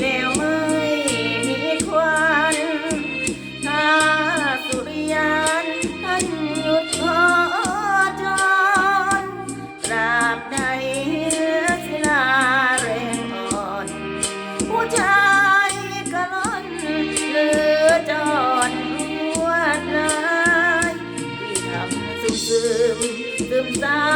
แล้วไม่มีควันถ้าสุริยันท่านหยุดขอจรราบใดศิลาแรงอ่อน ผู้ชายกะอนหลือจอนวดลาที่ทำสุขซึมซึมซา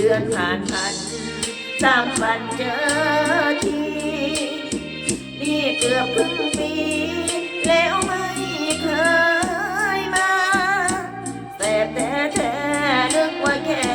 เดือนผ่านพันสามวันเจอทีนี่เกือบครึ่งปี แล้วไม่เคยมาแต่แต่แค่นึกว่าแค่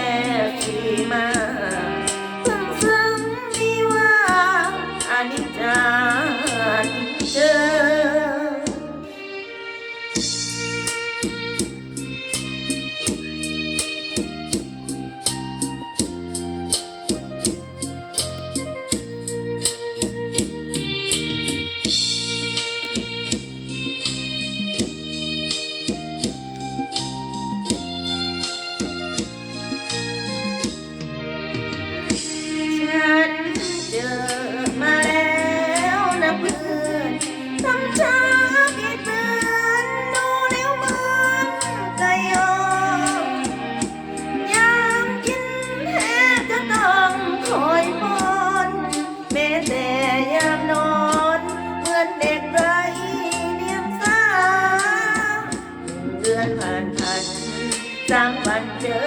สร้งบันเจอ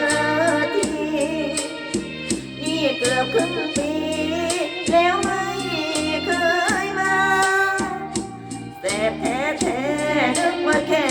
ทีนี่เกือบครึ่งปี แล้วไม่เคยมาแต่แท้แท้นึกว่าแค่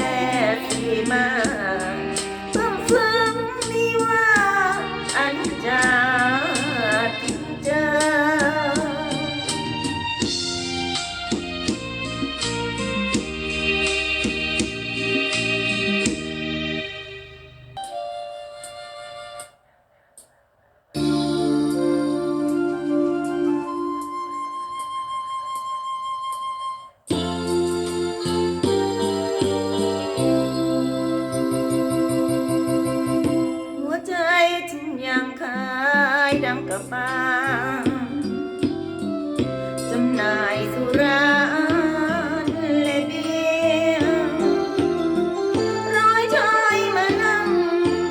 างกจำนายสุราเลเบร้อยชายมานั่ง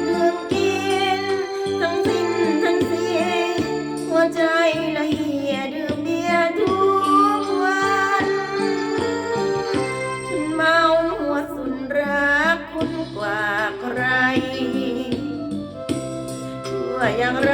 ดื่มกิน ทั้งสิ้นทั้เสียหัวใจละเหียดื่มเบียทุกวันฉันเมาหัวสุนรักกว่าใคร อย่างไร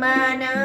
semana.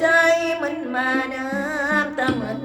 ใจมันมาน้ำตะมัน